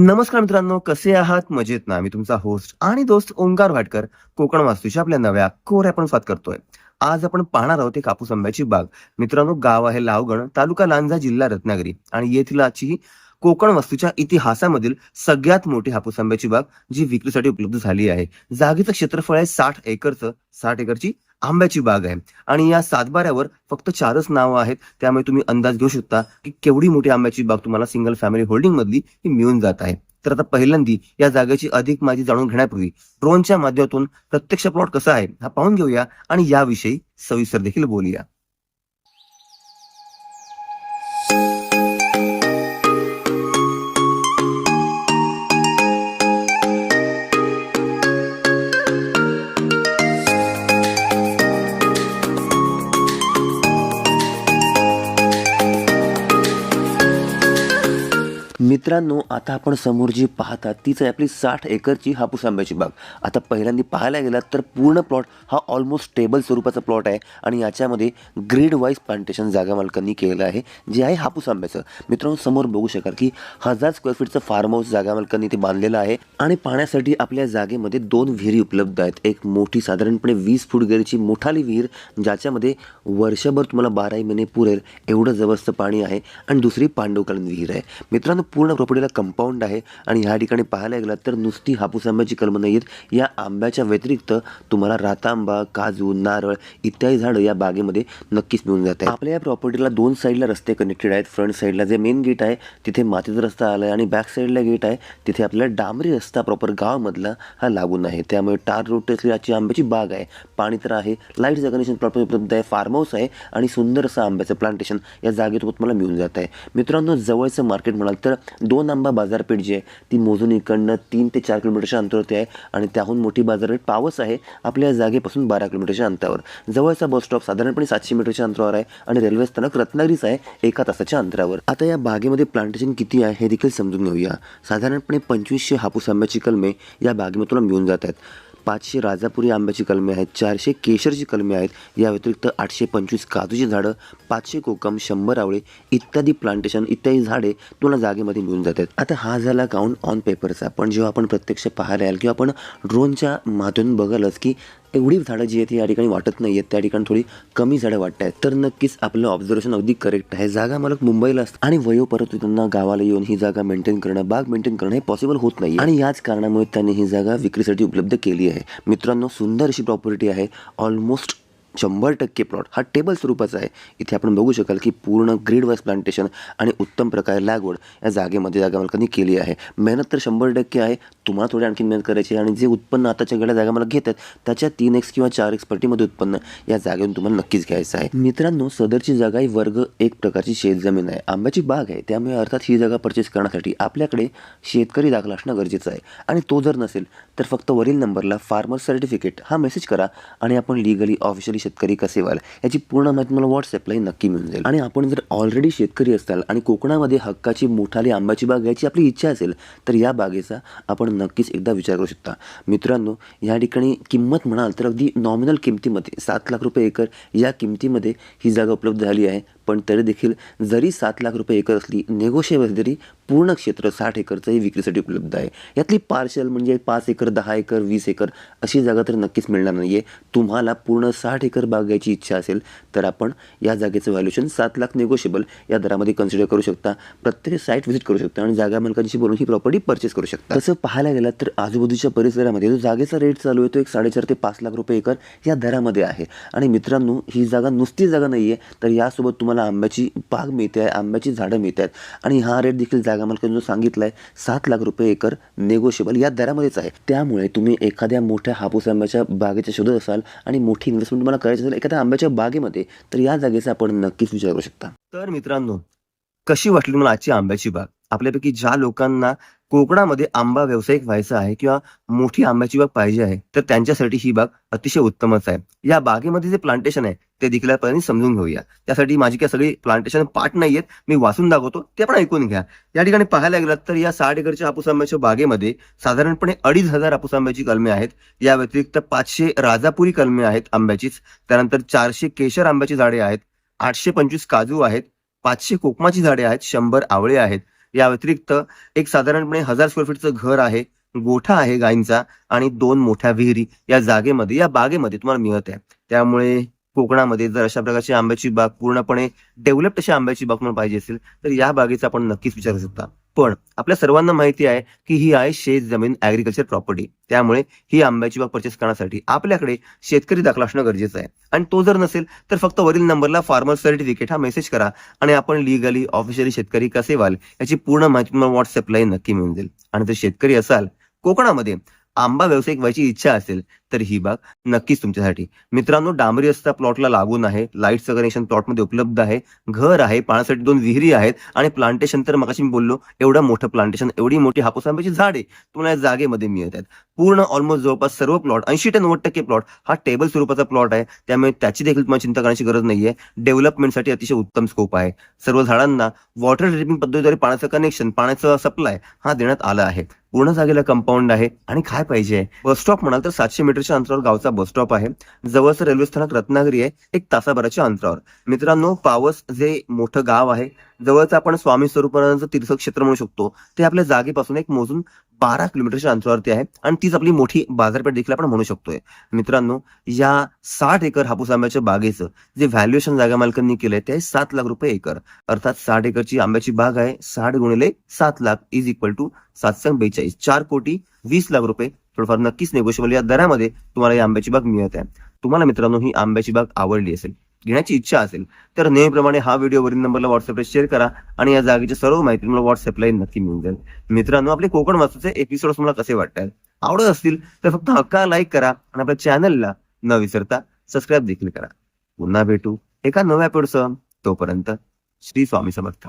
नमस्कार मित्रांनो कसे आहात? मजेत ना? मी तुमचा होस्ट आणि दोस्त ओंकार भाटकर कोकण वास्तूच्या आपल्या नव्या कोऱ्या आपण स्वाद करतोय. आज आपण पाहणार आहोत कापूस आंब्याची बाग. मित्रांनो गाव आहे लावगण तालुका लांजा जिल्हा रत्नागिरी आणि येथील आजची कोकण वास्तूच्या इतिहासामधील सगळ्यात मोठी हापूस आंब्याची बाग जी विक्रीसाठी उपलब्ध झाली आहे. जागेचं क्षेत्रफळ आहे साठ एकरचं. साठ एकरची आंब्याची बाग आहे. आणि या सातबाऱ्यावर फक्त चारच नावं आहेत. त्यामुळे तुम्ही अंदाज घेऊ शकता की केवढी मोठी आंब्याची बाग तुम्हाला सिंगल फॅमिली होल्डिंग मधली ही मिळून जात आहे. तर आता पहिल्यांदी या जागेची अधिक माहिती जाणून घेण्यापूर्वी ड्रोनच्या माध्यमातून प्रत्यक्ष प्लॉट कसा आहे हा पाहून घेऊया आणि याविषयी सविस्तर देखील बोलूया. मित्रांनो आता आपण समोर जी पाहता तीच आहे आपली साठ एकरची हापूस आंब्याची बाग. आता पहिल्यांदा पाहायला गेलात तर पूर्ण प्लॉट हा ऑलमोस्ट स्टेबल स्वरूपाचा प्लॉट आहे आणि याच्यामध्ये ग्रेड वाईज प्लांटेशन जागा मालकांनी केलेलं आहे जे आहे हापूस आंब्याचं. मित्रांनो समोर बघू शकाल की हजार स्क्वेअर फीटचं फार्म हाऊस जागा मालकांनी ते बांधलेलं आहे आणि पाण्यासाठी आपल्या जागेमध्ये दोन विहिरी उपलब्ध आहेत. एक मोठी साधारणपणे वीस फूट गेरची मोठाली विहीर ज्याच्यामध्ये वर्षभर तुम्हाला बाराही महिने पुरेल एवढं जबरदस्त पाणी आहे. आणि दुसरी पांडवकालीन विहीर आहे. मित्रांनो पूर्ण प्रॉपर्टीला कंपाऊंड आहे आणि ह्या ठिकाणी पाहायला गेलात तर नुसती हापूस आंब्याची कलमं नाही आहेत या आंब्याच्या व्यतिरिक्त तुम्हाला रातांबा काजू नारळ इत्यादी झाडं या बागेमध्ये नक्कीच मिळून जात आहे आपल्या या प्रॉपर्टीला दोन साईडला रस्ते कनेक्टेड आहेत. फ्रंट साईडला जे मेन गेट आहे तिथे मातीचा रस्ता आला आहे आणि बॅक साईडला गेट आहे तिथे आपल्याला डांबरी रस्ता प्रॉपर गावामधला हा लागून आहे. त्यामुळे टार रोड याची आंब्याची बाग आहे. पाणी तर आहे लाईटचं कनेक्शन प्रॉपर उपलब्ध आहे फार्म हाऊस आहे आणि सुंदर असं आंब्याचं प्लांटेशन या जागेत तुम्हाला मिळून जात आहे. मित्रांनो जवळचं मार्केट म्हणाल तर दोन आंबा बाजारपेठ जी आहे ती मोजून इकडनं तीन ते चार किलोमीटरच्या अंतरावरती आहे आणि त्याहून मोठी बाजारपेठ पावस आहे आपल्या जागेपासून बारा किलोमीटरच्या अंतरावर. जवळचा बस स्टॉप साधारणपणे सातशे मीटरच्या अंतरावर आहे आणि रेल्वे स्थानक रत्नागिरीच आहे एका तासाच्या अंतरावर. आता या बागेमध्ये प्लांटेशन किती आहे हे देखील समजून घेऊया. साधारणपणे पंचवीसशे हापूस आंब्याची कलमे या बागेमधून मिळून जात आहेत. पाचशे राजापुरी आंब्याची कलमे आहेत चारशे केशरची कलमे आहेत. या व्यतिरिक्त आठशे पंचवीस काजूची झाडं पाचशे कोकम शंभर आवळे इत्यादी प्लांटेशन इत्यादी झाडे तुम्हाला जागेमध्ये मिळून जातात. आता हा झाला काउंट ऑन पेपरचा पण जेव्हा आपण प्रत्यक्ष पाहायला याल किंवा आपण ड्रोनच्या माध्यमातून बघालच की एवढी झाडं जी आहेत या ठिकाणी वाटत नाही आहेत. त्या ठिकाणी थोडी कमी झाडं वाटत आहेत. तर नक्कीच आपलं ऑब्झर्वेशन अगदी करेक्ट आहे. जागा मालक मुंबईला असतात आणि वयोपरत गावाला येऊन ही जागा मेंटेन करणं बाग मेंटेन करणं हे पॉसिबल होत नाही आणि याच कारणामुळे त्यांनी ही जागा विक्रीसाठी उपलब्ध केली आहे. मित्रांनो सुंदर अशी प्रॉपर्टी आहे. ऑलमोस्ट शंभर टक्के प्लॉट हा टेबल स्वरूपाचा आहे. इथे आपण बघू शकाल की पूर्ण ग्रीड वाईज प्लांटेशन आणि उत्तम प्रकारे लागवड या जागेमध्ये जागा मालकांनी केली आहे. मेहनत तर शंभर टक्के आहे. तुम्हाला थोडी आणखी मेहनत करायची आहे आणि जे उत्पन्न आताच्या गेल्या जागा मला घेतात त्याच्या तीन एक्स किंवा चार एक्स पटीमध्ये उत्पन्न या जागेतून तुम्हाला नक्कीच घ्यायचं आहे. मित्रांनो सदरची जागा ही वर्ग एक प्रकारची शेतजमीन आहे. आंब्याची बाग आहे. त्यामुळे अर्थात ही जागा परचेस करण्यासाठी आपल्याकडे शेतकरी दाखला असणं गरजेचं आहे. आणि तो जर नसेल तर फक्त वरील नंबरला फार्मर सर्टिफिकेट हा मेसेज करा आणि आपण लिगली ऑफिशियली शेतकरी कसे व्हाल याची पूर्ण माहिती तुम्हाला व्हॉट्सअपलाही नक्की मिळून जाईल. आणि आपण जर ऑलरेडी शेतकरी असाल आणि कोकणामध्ये हक्काची मोठाली आंब्याची बाग घ्यायची आपली इच्छा असेल तर या बागेचा आपण नक्कीच एकदा विचार करू शकता. मित्रांनो या ठिकाणी किंमत म्हणाल तर अगदी नॉमिनल किमतीमध्ये सात लाख रुपये एकर या किमतीमध्ये ही जागा उपलब्ध झाली आहे. पण तरी देखील जरी सात लाख रुपये एकर असली नेगोशिएबल तरी पूर्ण क्षेत्र साठ एकरचंही विक्रीसाठी उपलब्ध आहे. यातली पार्शल म्हणजे पाच एकर दहा एकर वीस एकर अशी जागा तर नक्कीच मिळणार नाही आहे तुम्हाला पूर्ण साठ एकर बाग घ्यायची इच्छा असेल तर आपण या जागेचं व्हॅल्युएशन सात लाख नेगोशिएबल या दरामध्ये कन्सिडर करू शकता. प्रत्येक साईट व्हिजिट करू शकता आणि जागा मालकांशी बोलून ही प्रॉपर्टी परचेस करू शकता. तसं पाहायला गेलं तर आजूबाजूच्या परिसरामध्ये जो जागेचा रेट चालू आहे तो एक साडेचार ते पाच लाख रुपये एकर या दरामध्ये आहे. आणि मित्रांनो ही जागा नुसती जागा नाही आहे तर यासोबत तुम्हाला आंब्याची बाग मिळते आहे आंब्याची झाडं मिळत आहेत. आणि हा रेट देखील जागा मालकांनी जो सांगितला आहे सात लाख रुपये एकर नेगोशिएबल या दरामध्येच आहे. त्यामुळे तुम्ही एखाद्या मोठ्या हापूस आंब्याच्या बागेच्या शोधत असाल आणि मोठी इन्व्हेस्टमेंट तुम्हाला करायची असेल एखाद्या आंब्याच्या बागेमध्ये तर या जागेचा आपण नक्कीच विचार करू शकता. तर मित्रांनो कशी वाटली मला आजची आंब्याची बाग? आपल्यापैकी ज्या लोकांना कोकणामध्ये आंबा व्यावसायिक व्हायचा आहे किंवा मोठी आंब्याची बाग पाहिजे आहे तर त्यांच्यासाठी ही बाग अतिशय उत्तमच आहे. या बागेमध्ये जे प्लांटेशन आहे ते देखील समजून घेऊया. त्यासाठी माझी काही सगळी प्लांटेशन पार्ट नाही आहेत मी वाचून दाखवतो ते पण ऐकून घ्या. या ठिकाणी पाहायला गेलात तर या साठ एकरच्या हापूस आंब्याच्या बागेमध्ये साधारणपणे अडीच हजार हापूस आंब्याची कलमे आहेत. या व्यतिरिक्त पाचशे राजापुरी कलमे आहेत आंब्याचीच. त्यानंतर चारशे केशर आंब्याची झाडे आहेत. आठशे पंचवीस काजू आहेत. पाचशे कोकमाची झाडे आहेत. शंभर आवळे आहेत. या व्यतिरिक्त एक साधारणपणे हजार स्क्वेअर फीटचं घर आहे. गोठा आहे गायींचा आणि दोन मोठ्या विहिरी या जागेमध्ये या बागेमध्ये तुम्हाला मिळत आहे. त्यामुळे कोकणामध्ये जर अशा प्रकारची आंब्याची बाग पूर्णपणे डेव्हलप्ड अशी आंब्याची बाग म्हणून पाहिजे असेल तर या बागेचा आपण नक्कीच विचार करू शकता. पण आपल्या सर्वांना माहिती आहे की ही आहे शेत जमीन ऍग्रिकल्चर प्रॉपर्टी त्यामुळे ही आंब्याची बाग परचेस करण्यासाठी आपल्याकडे शेतकरी दाखला असणं गरजेचं आहे. आणि तो जर नसेल तर फक्त वरील नंबरला फार्मर सर्टिफिकेट हा मेसेज करा आणि आपण लिगली ऑफिशियली शेतकरी कसे व्हाल याची पूर्ण माहिती तुम्हाला व्हॉट्सअपलाही नक्की मिळून जाईल. आणि जर शेतकरी असाल कोकणामध्ये आंबा व्यावसायिक व्हायची इच्छा असेल तर ही बाग नक्कीच तुमच्यासाठी. मित्रांनो डांबरी रस्ता प्लॉटला लागून आहे. लाईटचं कनेक्शन प्लॉटमध्ये उपलब्ध आहे. घर आहे. पाण्यासाठी दोन विहिरी आहेत. आणि प्लांटेशन तर मगाशी मी बोललो एवढं मोठं प्लांटेशन एवढी मोठी हापूस आंब्याची झाडे तुम्हाला या जागेमध्ये मिळत आहेत. पूर्ण ऑलमोस्ट जवळपास सर्व प्लॉट ऐंशी ते नव्वद टक्के प्लॉट हा टेबल स्वरूपाचा प्लॉट आहे. त्यामुळे त्याची देखील तुम्हाला चिंता करण्याची गरज नाहीये. डेव्हलपमेंटसाठी अतिशय उत्तम स्कोप आहे. सर्व झाडांना वॉटर ड्रिपिंग पद्धतीद्वारे पाण्याचं कनेक्शन पाण्याचा सप्लाय हा देण्यात आला आहे. पूर्ण जागेला कंपाऊंड आहे. आणि काय पाहिजे. बस स्टॉप म्हणाल तर सातशे मीटर किलोमीटरच्या अंतरावर गावचा बस स्टॉप आहे. जवळचं रेल्वे स्थानक रत्नागिरी आहे एक तासाभराच्या अंतरावर. मित्रांनो पावस जे मोठं गाव आहे जवळचं आपण स्वामी स्वरूपानंद तीर्थक्षेत्र म्हणू शकतो. ते आपल्या जागेपासून एक मोजून बारा किलोमीटरच्या अंतरावरती आहे आणि तीच आपली मोठी बाजारपेठ देखील आपण म्हणू शकतोय. मित्रांनो या साठ एकर हापूस आंब्याच्या बागेचं जे व्हॅल्युएशन जागा मालकांनी केलंय ते सात लाख रुपये एकर. अर्थात साठ एकरची आंब्याची बाग आहे साठ गुणिले सात लाख इज इक्वल टू सातशे बेचाळीस. चार कोटी वीस लाख रुपये थोडंफार नक्कीच नेगोशियबल या दरामध्ये तुम्हाला ही आंब्याची बाग मिळत आहे. तुम्हाला मित्रांनो ही आंब्याची बाग आवडली असेल घेण्याची इच्छा असेल तर नेहमीप्रमाणे हा व्हिडिओ वरील नंबरला व्हॉट्सअपला शेअर करा आणि या जागेची सर्व माहिती तुम्हाला व्हॉट्सअपला नक्की मिळून जाईल. मित्रांनो आपले कोकण वास्तूचे एपिसोड तुम्हाला कसे वाटतात? आवडत असतील तर फक्त हक्का लाईक करा आणि आपल्या चॅनलला न विसरता सबस्क्राईब देखील करा. पुन्हा भेटू एका नव्या एपिसोडसह तोपर्यंत श्री स्वामी समर्थ.